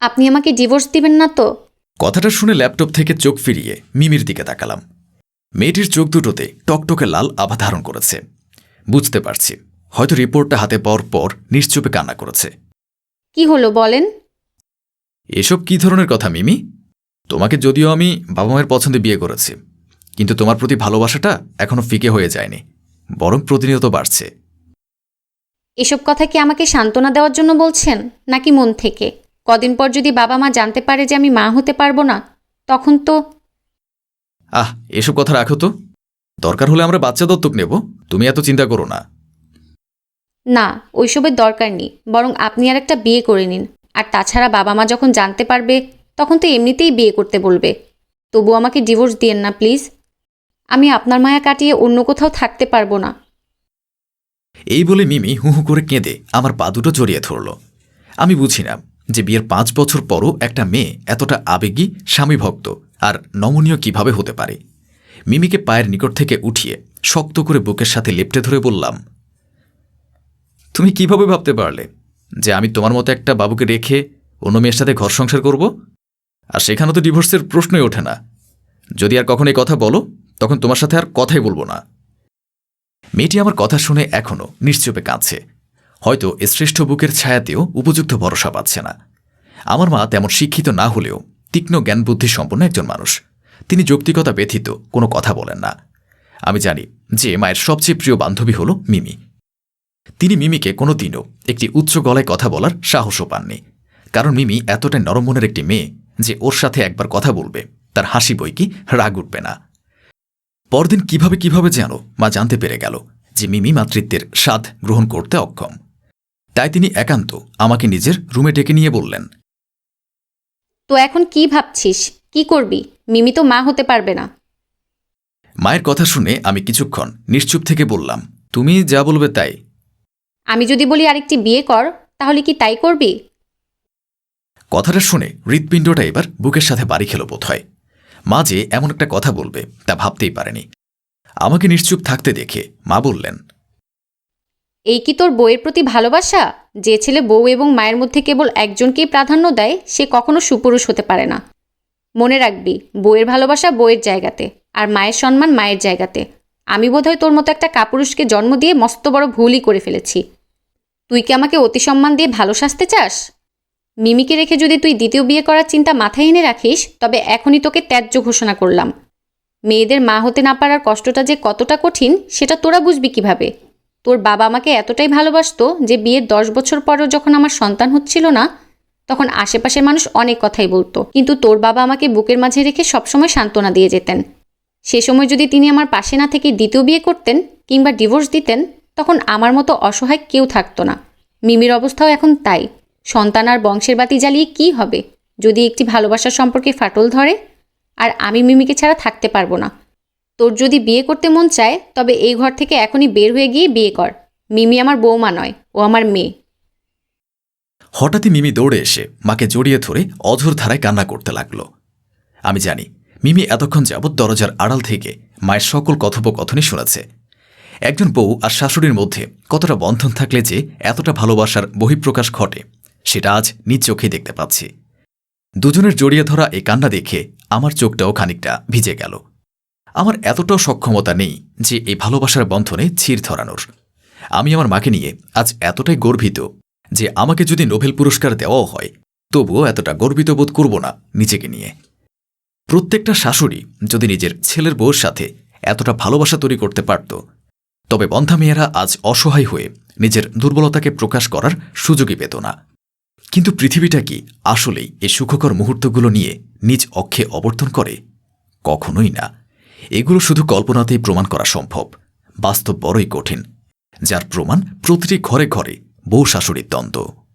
আপনি আমাকে ডিভোর্স দিবেন না তো? কথাটা শুনে ল্যাপটপ থেকে চোখ ফিরিয়ে মিমির দিকে তাকালাম। মেয়েটির চোখ দুটোতে টকটকে লাল আভা ধারণ করেছে। বুঝতে পারছি হয়তো রিপোর্টটা হাতে পাওয়ার পর নিশ্চুপে কান্না করেছে। কি হলো বলেন? এসব কি ধরনের কথা মিমি? তোমাকে যদিও আমি বাবা মায়ের পছন্দে বিয়ে করেছি কিন্তু তোমার প্রতি ভালোবাসাটা এখনও ফিকে হয়ে যায়নি বরং প্রতিনিয়ত বাড়ছে। এসব কথা কি আমাকে সান্ত্বনা দেওয়ার জন্য বলছেন নাকি মন থেকে? কদিন পর যদি বাবা মা জানতে পারে যে আমি মা হতে পারব না তখন তো আহ এসব কথা রাখো তো। দরকার হলে আমরা বাচ্চা দত্তক নেব। তুমি এত চিন্তা করো না। না ওইসবের দরকার নেই। বরং আপনি আর একটা বিয়ে করে নিন। আর তাছাড়া বাবা মা যখন জানতে পারবে তখন তো এমনিতেই বিয়ে করতে বলবে। তবু আমাকে ডিভোর্স দিয়েন না প্লিজ। আমি আপনার মায়া কাটিয়ে অন্য কোথাও থাকতে পারব না। এই বলে মিমি হু হু করে কেঁদে আমার পা দুটো জড়িয়ে ধরল। আমি বুঝি না। যে বিয়ের পাঁচ বছর পরও একটা মেয়ে এতটা আবেগী, স্বামীভক্ত আর নমনীয় কীভাবে হতে পারে? মিমিকে পায়ের নিকট থেকে উঠিয়ে শক্ত করে বুকের সাথে লেপটে ধরে বললাম, তুমি কীভাবে ভাবতে পারলে যে আমি তোমার মতো একটা বাবুকে রেখে অন্য মেয়ের সাথে ঘর সংসার করব? আর সেখানে তো ডিভোর্সের প্রশ্নই ওঠে না। যদি আর কখন এই কথা বলো, তখন তোমার সাথে আর কথাই বলব না। মেয়েটি আমার কথা শুনে এখনও নিশ্চুপে কাঁদছে। হয়তো এ শ্রেষ্ঠ বুকের ছায়াতেও উপযুক্ত ভরসা পাচ্ছে না। আমার মা তেমন শিক্ষিত না হলেও তীক্ষ্ণ জ্ঞান বুদ্ধি সম্পন্ন একজন মানুষ। তিনি যৌক্তিকতা ব্যথিত, কোনো কথা বলেন না। আমি জানি যে মায়ের সবচেয়ে প্রিয় বান্ধবী হল মিমি। তিনি মিমিকে কোনো দিনও একটি উচ্চ গলায় কথা বলার সাহসও পাননি। কারণ মিমি এতটাই নরম মনের একটি মেয়ে যে ওর সাথে একবার কথা বলবে, তার হাসি বই কি রাগ উঠবে না। পরদিন কীভাবে কীভাবে যেন মা জানতে পেরে গেল যে মিমি মাতৃত্বের স্বাদ গ্রহণ করতে অক্ষম। তাই তিনি একান্ত আমাকে নিজের রুমে ডেকে নিয়ে বললেন। তো এখন কি ভাবছিস? কি করবি? মিমি তো মা হতে পারবে না। মায়ের কথা শুনে আমি কিছুক্ষণ নিশ্চুপ থেকে বললাম তুমি যা বলবে তাই। আমি যদি বলি আরেকটি বিয়ে কর তাহলে কি তাই করবি? কথাটা শুনে হৃৎপিণ্ডটা এবার বুকের সাথে বাড়ি খেল বোধ হয়। মা যে এমন একটা কথা বলবে তা ভাবতেই পারেনি। আমাকে নিশ্চুপ থাকতে দেখে মা বললেন এই কি তোর বউয়ের প্রতি ভালোবাসা? যে ছেলে বউ এবং মায়ের মধ্যে কেবল একজনকেই প্রাধান্য দেয়, সে কখনো সুপুরুষ হতে পারে না। মনে রাখবি, বউয়ের ভালোবাসা বউয়ের জায়গাতে, আর মায়ের সম্মান মায়ের জায়গাতে। আমি বোধহয় তোর মতো একটা কাপুরুষকে জন্ম দিয়ে মস্ত বড় ভুলই করে ফেলেছি। তুই কি আমাকে অতি সম্মান দিয়ে ভালো সাজতে চাস? মিমিকে রেখে যদি তুই দ্বিতীয় বিয়ে করার চিন্তা মাথায় এনে রাখিস, তবে এখনই তোকে ত্যায্য ঘোষণা করলাম। মেয়েদের মা হতে না পারার কষ্টটা যে কতটা কঠিন, সেটা তোরা বুঝবি কীভাবে? তোর বাবা আমাকে এতটাই ভালোবাসতো যে বিয়ের দশ বছর পরও যখন আমার সন্তান হচ্ছিল না, তখন আশেপাশের মানুষ অনেক কথাই বলতো। কিন্তু তোর বাবা আমাকে বুকের মাঝে রেখে সবসময় সান্ত্বনা দিয়ে যেতেন। সে সময় যদি তিনি আমার পাশে না থেকে দ্বিতীয় বিয়ে করতেন কিংবা ডিভোর্স দিতেন, তখন আমার মতো অসহায় কেউ থাকতো না। মিমির অবস্থাও এখন তাই। সন্তান আর বংশের বাতি জ্বালিয়ে কি হবে? যদি একটি ভালোবাসার সম্পর্কে ফাটল ধরে, আর আমি মিমিকে ছাড়া থাকতে পারব না। তোর যদি বিয়ে করতে মন চায়, তবে এই ঘর থেকে এখনই বের হয়ে গিয়ে বিয়ে কর। মিমি আমার বৌমা নয়, ও আমার মেয়ে। হঠাৎই মিমি দৌড়ে এসে মাকে জড়িয়ে ধরে অঝোর ধারায় কান্না করতে লাগল। আমি জানি, মিমি এতক্ষণ যাবৎ দরজার আড়াল থেকে মায়ের সকল কথোপকথনই শুনেছে। একজন বউ আর শাশুড়ির মধ্যে কতটা বন্ধন থাকলে যে এতটা ভালোবাসার বহিঃপ্রকাশ ঘটে, সেটা আজ নিজ চোখেই দেখতে পাচ্ছি। দুজনের জড়িয়ে ধরা এই কান্না দেখে আমার চোখটাও খানিকটা ভিজে গেল। আমার এতটাও সক্ষমতা নেই যে এই ভালোবাসার বন্ধনে ছির ধরানোর। আমি আমার মাকে নিয়ে আজ এতটাই গর্বিত যে আমাকে যদি নোবেল পুরস্কার দেওয়াও হয়, তবুও এতটা গর্বিত বোধ করব না নিজেকে নিয়ে। প্রত্যেকটা শাশুড়ি যদি নিজের ছেলের বউর সাথে এতটা ভালোবাসা তৈরি করতে পারত, তবে বন্ধা মেয়েরা আজ অসহায় হয়ে নিজের দুর্বলতাকে প্রকাশ করার সুযোগই পেত না। কিন্তু পৃথিবীটা কি আসলেই এই সুখকর মুহূর্তগুলো নিয়ে নিজ অক্ষে অবর্তন করে? কখনোই না। এগুলো শুধু কল্পনাতেই প্রমাণ করা সম্ভব। বাস্তব বড়ই কঠিন। যার প্রমাণ প্রতিটি ঘরে ঘরে বউ শাশুড়ির দ্বন্দ্ব।